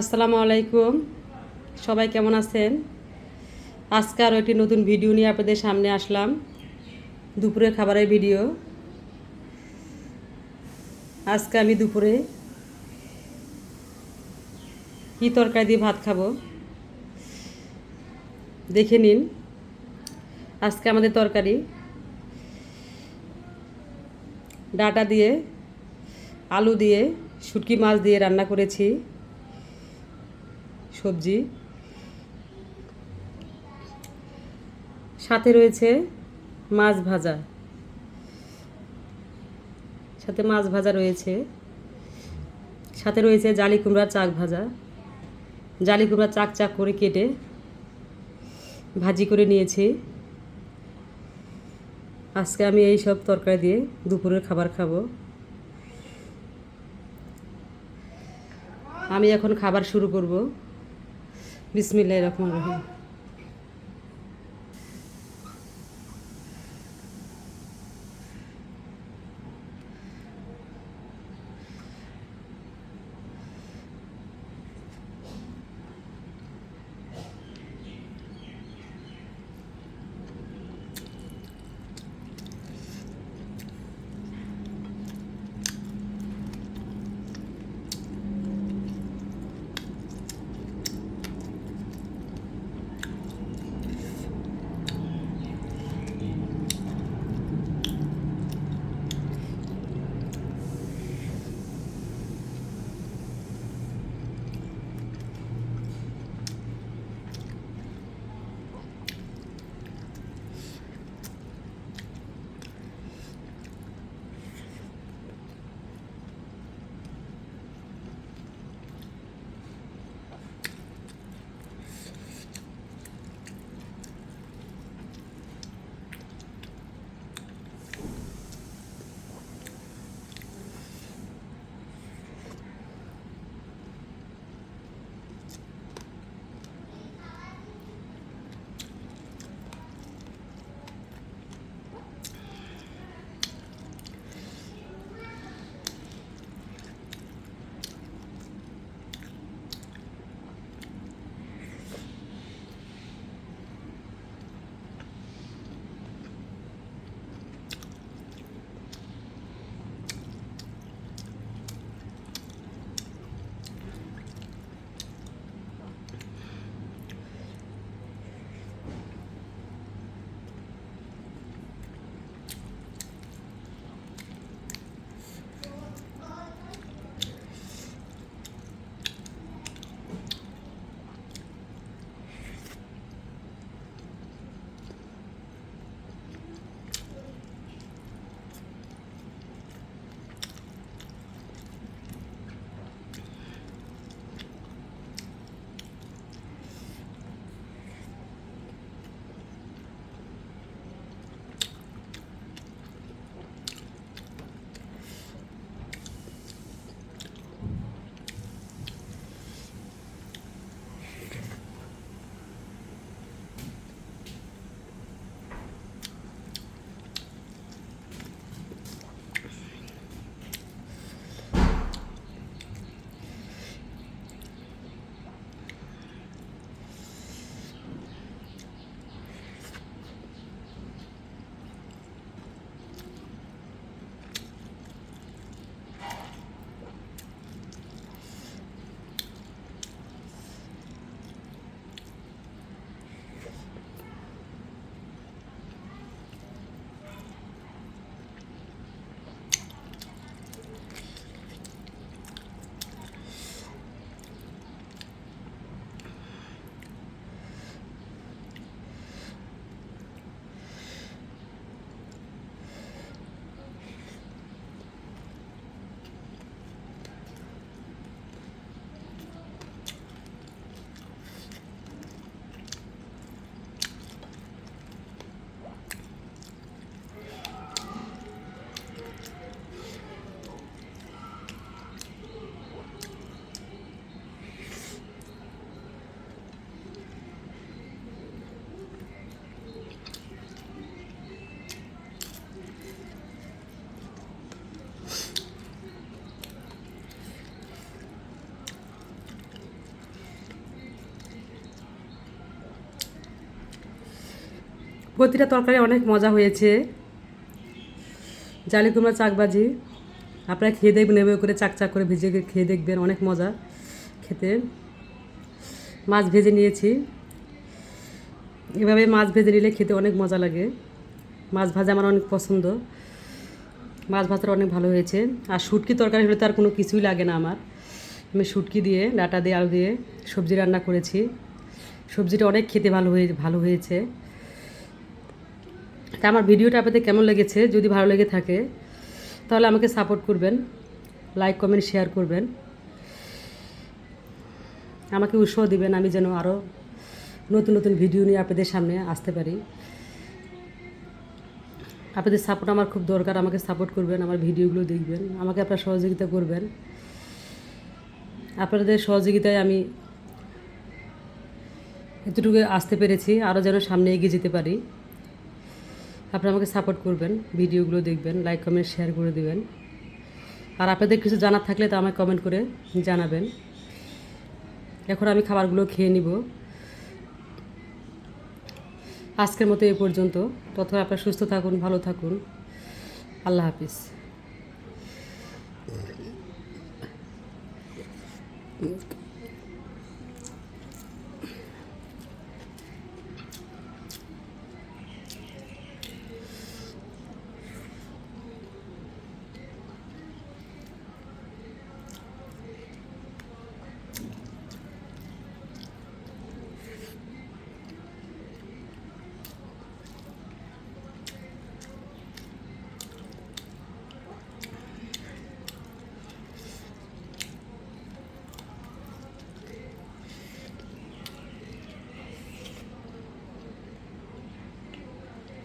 আসসালামু আলাইকুম। সবাই কেমন আছেন? আজকে আরও একটি নতুন ভিডিও নিয়ে আপনাদের সামনে আসলাম। দুপুরের খাবারের ভিডিও। আজকে আমি দুপুরে কী তরকারি দিয়ে ভাত খাব? দেখে নিন। আজকে আমাদের তরকারি। ডাটা দিয়ে, আলু দিয়ে, শুটকি মাছ দিয়ে রান্না করেছি। সবজি। সাথে রয়েছে মাছ ভাজা। সাথে মাছ ভাজা রয়েছে। সাথে রয়েছে জালি কুমড়ার চাক ভাজা। জালি কুমড়ার চাক চাক করে কেটে ভাজি করে নিয়েছি। আজকে আমি এই সব তরকারি দিয়ে দুপুরের খাবার খাব। আমি এখন খাবার শুরু করব। বিসমিল্লাহ রহমান রহিম। প্রতিটা তরকারি অনেক মজা হয়েছে। জালি কুমড়া, চাকবাজি। আপনারা খেয়ে দেখবেন, এভাবে করে চাক চাক করে ভেজে খেয়ে দেখবেন, অনেক মজা খেতে। মাছ ভেজে নিয়েছি। এভাবে মাছ ভেজে নিলে খেতে অনেক মজা লাগে। মাছ ভাজা আমার অনেক পছন্দ। মাছ ভাজাটা অনেক ভালো হয়েছে। আর শুটকি তরকারি হলে তো আর কোনো কিছুই লাগে না আমার। আমি শুটকি দিয়ে, ডাটা দিয়ে, আলু দিয়ে সবজি রান্না করেছি। সবজিটা অনেক খেতে ভালো হয়ে, ভালো হয়েছে। তা আমার ভিডিওটা আপনাদের কেমন লেগেছে, যদি ভালো লেগে থাকে, তাহলে আমাকে সাপোর্ট করবেন লাইক কমেন্ট শেয়ার করবেন। আমাকে উৎসাহ দিবেন আমি যেন আরও নতুন নতুন ভিডিও নিয়ে আপনাদের সামনে আসতে পারি। আপনাদের সাপোর্ট আমার খুব দরকার, আমাকে সাপোর্ট করবেন, আমার ভিডিওগুলো দেখবেন, আমাকে আপনারা সহযোগিতা করবেন। আপনাদের সহযোগিতায় আমি এতটুকু আসতে পেরেছি আরও যেন সামনে এগিয়ে যেতে পারি। আপনারা আমাকে সাপোর্ট করবেন, ভিডিওগুলো দেখবেন লাইক কমেন্ট শেয়ার করে দেবেন। আর আপনাদের কিছু জানার থাকলে তা আমাকে কমেন্ট করে জানাবেন। এখন আমি খাবারগুলো খেয়ে নিব। আজকের মতো এই পর্যন্ত। ততক্ষণ আপনারা সুস্থ থাকুন, ভালো থাকুন। আল্লাহ হাফিজ।